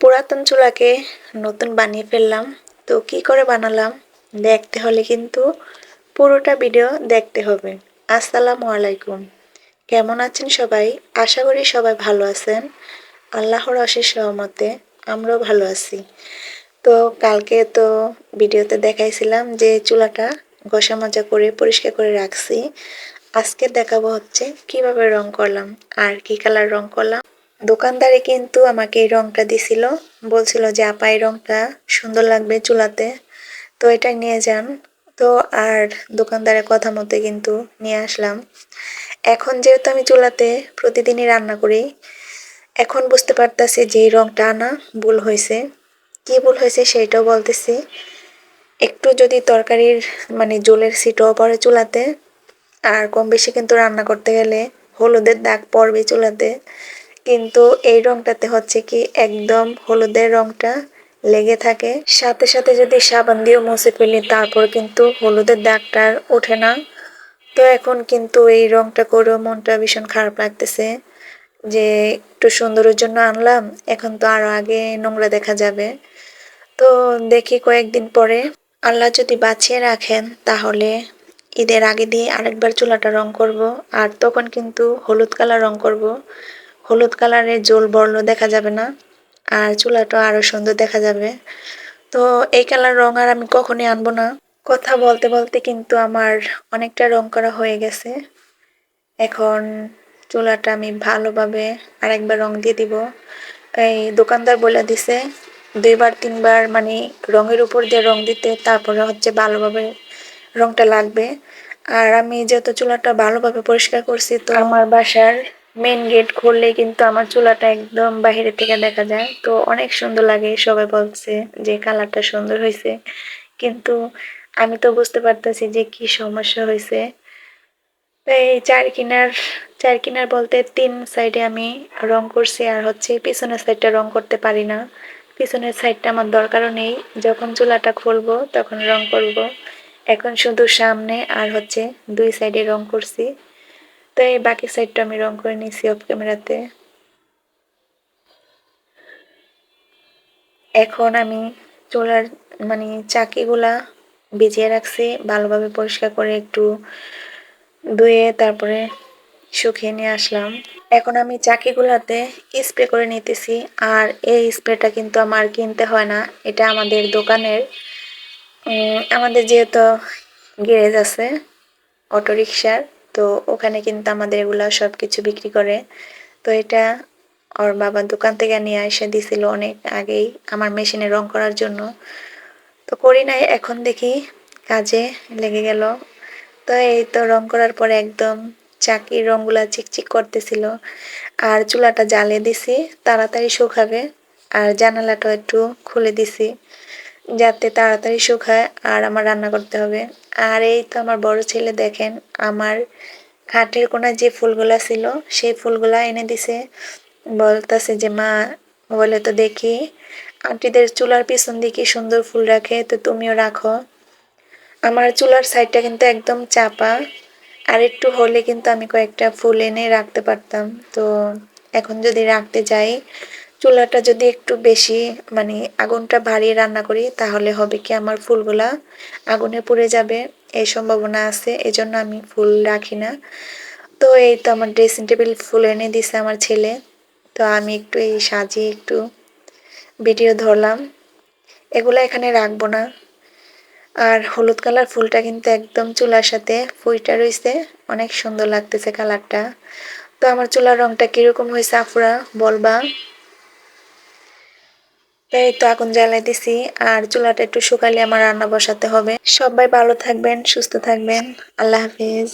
পুরাতন চুলাকে নতুন বানিয়ে ফেললাম। তো কি করে বানালাম? দেখতে হলে কিন্তু পুরোটা ভিডিও দেখতে হবে। আসসালামু আলাইকুম। কেমন আছেন সবাই? আশা করি সবাই ভালো আছেন। আল্লাহর অশেষ সহমতে আমরাও ভালো আছি। তো কালকে তো ভিডিওতে দেখাইছিলাম যে চুলাটা ঘষা মজা করে পরিষ্কার করে রাখছি। আজকে দেখাবো হচ্ছে কীভাবে রং করলাম আর কি কালার রং করলাম। দোকানদারে কিন্তু আমাকে এই রংটা দিছিল। বলছিল যে, আপা, এই রংটা সুন্দর লাগবে চুলাতে। তো এটা নিয়ে যান। তো আর দোকানদারের কথা মতো কিন্তু নিয়ে আসলাম। এখন যেহেতু আমি চুলাতে প্রতিদিনই রান্না করি, এখন বুঝতে পারতাছি যে এই রংটা আনা ভুল হয়েছে। কি ভুল হয়েছে সেইটাও বলতেছি। একটু যদি তরকারির মানে জলের সিটও পড়ে চুলাতে, আর কম বেশি কিন্তু রান্না করতে গেলে হলুদের দাগ পড়বে চুলাতে। কিন্তু এই রংটাতে হচ্ছে কি একদম হলুদের রংটা লেগে থাকে। সাথে সাথে যদি সাবান দিয়ে মুছে ফেলি, তারপর কিন্তু হলুদের দাগটা ওঠে না। তো এখন কিন্তু এই রংটা করেও মনটা ভীষণ খারাপ লাগতেছে যে একটু সুন্দরের জন্য আনলাম, এখন তো আরও আগে নোংরা দেখা যাবে। তো দেখি কয়েকদিন পরে আল্লাহ যদি বাঁচিয়ে রাখেন, তাহলে ঈদের আগে দিয়ে আরেকবার চুলাটা রং করব, আর তখন কিন্তু হলুদ কালার রং করব। হলুদ কালারের জল বর্ণ দেখা যাবে না, আর চুলাটা আরও সুন্দর দেখা যাবে। তো এই কালার রং আর আমি কখনই আনব না। কথা বলতে বলতে কিন্তু আমার অনেকটা রং করা হয়ে গেছে। এখন চুলাটা আমি ভালোভাবে আরেকবার রং দিয়ে দিব। এই দোকানদার বলে দিছে, দুইবার, তিনবার মানে রঙের উপর দিয়ে রং দিতে, তারপরে হচ্ছে ভালোভাবে রংটা লাগবে। আর আমি যেহেতু চুলাটা ভালোভাবে পরিষ্কার করছি, তো আমার বাসার মেন গেট খুললে কিন্তু আমার চুলাটা একদম বাহিরে থেকে দেখা যায়। তো অনেক সুন্দর লাগে, সবাই বলছে যে কালারটা সুন্দর হয়েছে। কিন্তু আমি তো বুঝতে পারতেছি যে কি সমস্যা হয়েছে। এই চার কিনার চার কিনার বলতে তিন সাইডে আমি রং করছি আর হচ্ছে পিছনের সাইডটা রং করতে পারি না। পিছনের সাইডটা আমার দরকারও নেই। যখন চুলাটা খুলবো তখন রং করব। এখন শুধু সামনে আর হচ্ছে দুই সাইডে রং করছি। তো এই বাকি সাইডটা আমি রং করে নিয়েছি অফ ক্যামেরাতে এখন আমি চুলার মানে চাকিগুলা ভিজিয়ে রাখছি, ভালোভাবে পরিষ্কার করে একটু ধুয়ে তারপরে শুকিয়ে নিয়ে আসলাম। এখন আমি চাকিগুলাতে স্প্রে করে নিতেছি, আর এই স্প্রেটা কিন্তু আমার কিনতে হয় না, এটা আমাদের দোকানের আমাদের যেহেতু গ্যারেজ আছে, অটোরিকশার। তো ওখানে কিন্তু আমাদের এগুলা সব কিছু বিক্রি করে। তো এটা ওর বাবা দোকান থেকে নিয়ে এসে দিছিল অনেক আগেই আমার মেশিনে রং করার জন্য। তো করি নাই, এখন দেখি কাজে লেগে গেল। তো এই তো রং করার পরে একদম চাকির রংগুলা চিকচিক করতেছিল। আর চুলাটা জ্বালিয়ে দিছি, তাড়াতাড়ি শুকাবে। আর জানালাটা একটু খুলে দিছি, যাতে তাড়াতাড়ি শুকায় আর আমার রান্না করতে হবে। আর এই তো আমার বড় ছেলে দেখেন, আমার খাটের কোনায় যে ফুলগুলা ছিল, সেই ফুলগুলা এনে দিছে। বলতেছে যে, মা, বলে তো দেখি, আন্টিদের চুলার পিছন দিকে সুন্দর ফুল রাখে, তো তুমিও রাখো। আমার চুলার সাইডটা কিন্তু একদম চাপা, আর একটু হলে কিন্তু আমি কয়েকটা ফুল এনে রাখতে পারতাম। তো এখন যদি রাখতে যাই চুলাটা যদি একটু বেশি মানে আগুনটা বাড়িয়ে রান্না করি, তাহলে হবে কি আমার ফুলগুলা আগুনে পুড়ে যাবে, এই সম্ভাবনা আছে, এজন্য আমি ফুল রাখি না। তো এই তো আমার ড্রেসিং টেবিল ফুল এনে দিছে আমার ছেলে। তো আমি একটু এই সাজিয়ে একটু ভিডিও ধরলাম। এগুলো এখানে রাখব না। আর হলুদ কালার ফুলটা কিন্তু একদম চুলার সাথে ফুইটা রয়েছে অনেক সুন্দর লাগতেছে কালারটা। তো আমার চুলার রংটা কীরকম হয়েছে আফুরা বলবা? এই তো আগুন জ্বালাই দিছি আর চুলাটা একটু শুকালে আমার রান্না বসাতে হবে। সবাই ভালো থাকবেন, সুস্থ থাকবেন। আল্লাহ হাফিজ।